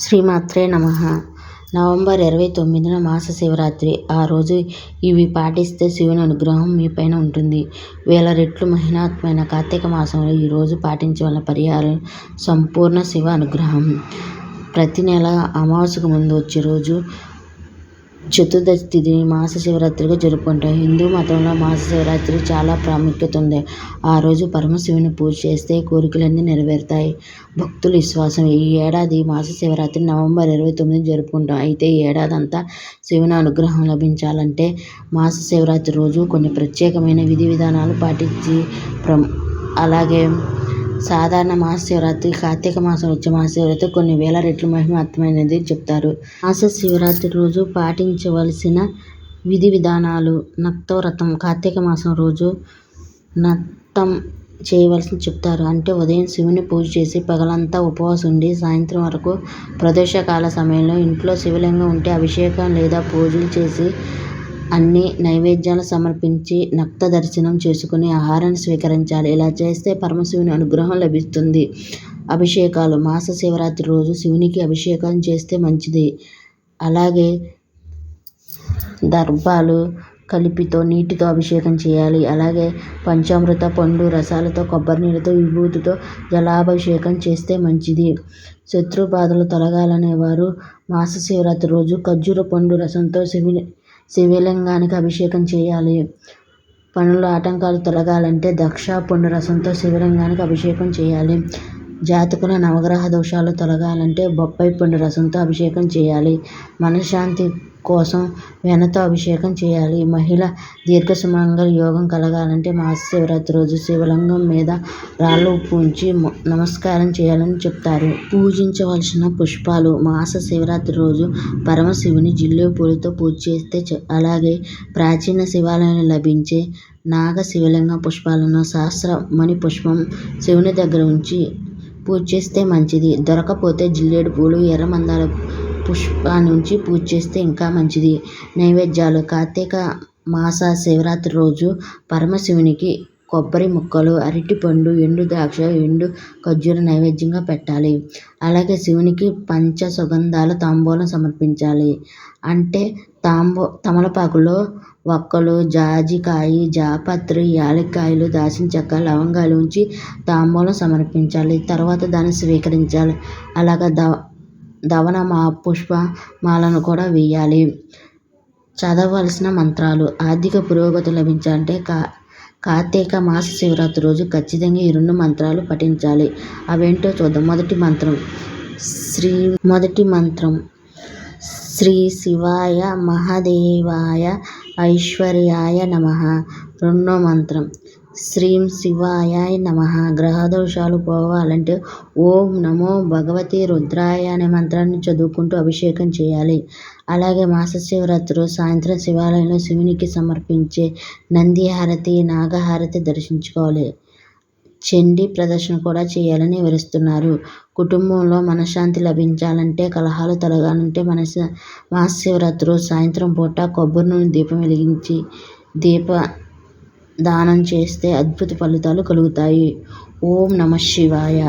శ్రీమాత్రే నమ. నవంబర్ ఇరవై తొమ్మిదిన మాస శివరాత్రి. ఆ రోజు ఇవి పాటిస్తే శివుని అనుగ్రహం మీపైన ఉంటుంది. వేల రెట్లు మహిమాత్మైన కార్తీక మాసంలో ఈరోజు పాటించే పాటించవలసిన పరిహారం సంపూర్ణ శివ అనుగ్రహం. ప్రతి నెల అమావాస్యకు ముందు వచ్చే రోజు చతుర్దశి తిథిని మాస శివరాత్రిగా జరుపుకుంటాం హిందూ మతంలో మాస శివరాత్రి చాలా ప్రాముఖ్యత ఉంది. ఆ రోజు పరమశివుని పూజ చేస్తే కోరికలన్నీ నెరవేరుతాయి. భక్తుల విశ్వాసం. ఈ ఏడాది మాస శివరాత్రి నవంబర్ ఇరవై తొమ్మిది జరుపుకుంటాం. అయితే ఈ ఏడాది అంతా శివుని అనుగ్రహం లభించాలంటే మాస శివరాత్రి రోజు కొన్ని ప్రత్యేకమైన విధి విధానాలు పాటించి ప్ర అలాగే సాధారణ మహాశివరాత్రి కార్తీక మాసం వచ్చే మహాశివరాత్రి కొన్ని వేల రెట్లు మహిమాత్మైనది చెప్తారు. మాస శివరాత్రి రోజు పాటించవలసిన విధి విధానాలు నక్తవ్రతం కార్తీక మాసం రోజు నక్తం చేయవలసి చెప్తారు. అంటే ఉదయం శివుని పూజ చేసి పగలంతా ఉపవాసం ఉండి సాయంత్రం వరకు ప్రదోషకాల సమయంలో ఇంట్లో శివలింగం ఉంటే అభిషేకం లేదా పూజలు చేసి అన్ని నైవేద్యాలు సమర్పించి నక్త దర్శనం చేసుకుని ఆహారాన్ని స్వీకరించాలి. ఇలా చేస్తే పరమశివుని అనుగ్రహం లభిస్తుంది. అభిషేకాలు మాస శివరాత్రి రోజు శివునికి అభిషేకం చేస్తే మంచిది. అలాగే దర్భాలు కలిపితో నీటితో అభిషేకం చేయాలి. అలాగే పంచామృత పండు రసాలతో కొబ్బరి నీళ్ళతో విభూతితో జలాభిషేకం చేస్తే మంచిది. శత్రు బాధలు తొలగాలనే వారు మాస శివరాత్రి రోజు ఖర్జూర పండు రసంతో శివుని శివలింగానికి అభిషేకం చేయాలి. పనుల ఆటంకాలు తొలగాలంటే దక్ష పుండరసంతో శివలింగానికి అభిషేకం చేయాలి. జాతకుల నవగ్రహ దోషాలు తొలగాలంటే బొప్పాయి పండు రసంతో అభిషేకం చేయాలి. మనశ్శాంతి కోసం వెనతో అభిషేకం చేయాలి. మహిళ దీర్ఘ సుమంగళ యోగం కలగాలంటే మహాశివరాత్రి రోజు శివలింగం మీద రాళ్ళు ఉప్పు ఉంచి నమస్కారం చేయాలని చెప్తారు. పూజించవలసిన పుష్పాలు మాస శివరాత్రి రోజు పరమశివుని జిల్లు పూలతో పూజ చేస్తే అలాగే ప్రాచీన శివాలయంలో లభించే నాగ శివలింగ పుష్పాలను సహస్రమణి పుష్పం శివుని దగ్గర ఉంచి పూజ చేస్తే మంచిది. దొరకపోతే జిల్లేడు పూలు ఎర్ర పుష్ప నుంచి పూజ చేస్తే ఇంకా మంచిది. నైవేద్యాలు కార్తీక మాస శివరాత్రి రోజు పరమశివునికి కొబ్బరి ముక్కలు అరటిపండు ఎండు ద్రాక్ష ఎండు ఖర్జూర నైవేద్యంగా పెట్టాలి. అలాగే శివునికి పంచ సుగంధాల తాంబూలం సమర్పించాలి. అంటే తాంబూ తమలపాకులో వక్కలు జాజికాయ జాపత్రి యాలక్కాయలు దాచిన చెక్క లవంగాలు ఉంచి తాంబూలం సమర్పించాలి. తర్వాత దాన్ని స్వీకరించాలి. అలాగ ద ధవన మా పుష్ప మాలను కూడా వేయాలి చదవలసిన మంత్రాలు. ఆర్థిక పురోగతి లభించాలంటే కా కార్తీక మాస శివరాత్రి రోజు ఖచ్చితంగా ఈ రెండు మంత్రాలు పఠించాలి. అవేంటో చూద్దాం. మొదటి మంత్రం. శ్రీ మొదటి మంత్రం. శ్రీ శివాయ మహాదేవాయ ఐశ్వర్యాయ నమ. రెండో మంత్రం. శ్రీం శివాయ నమ. గ్రహదోషాలు పోవాలంటే ఓం నమో భగవతి రుద్రాయ అనే మంత్రాన్ని చదువుకుంటూ అభిషేకం చేయాలి. అలాగే మాస శివరాత్రి సాయంత్రం శివాలయంలో శివునికి సమర్పించే నంది హారతి నాగహారతి దర్శించుకోవాలి. చండీ ప్రదర్శన కూడా చేయాలని వివరిస్తున్నారు కుటుంబంలో మనశ్శాంతి లభించాలంటే కలహాలు తొలగాలంటే మనస మహాశివరాత్రి సాయంత్రం పూట కొబ్బరి నూనె దీపం వెలిగించి దీప దానం చేస్తే అద్భుత ఫలితాలు కలుగుతాయి. ఓం నమ శివాయ.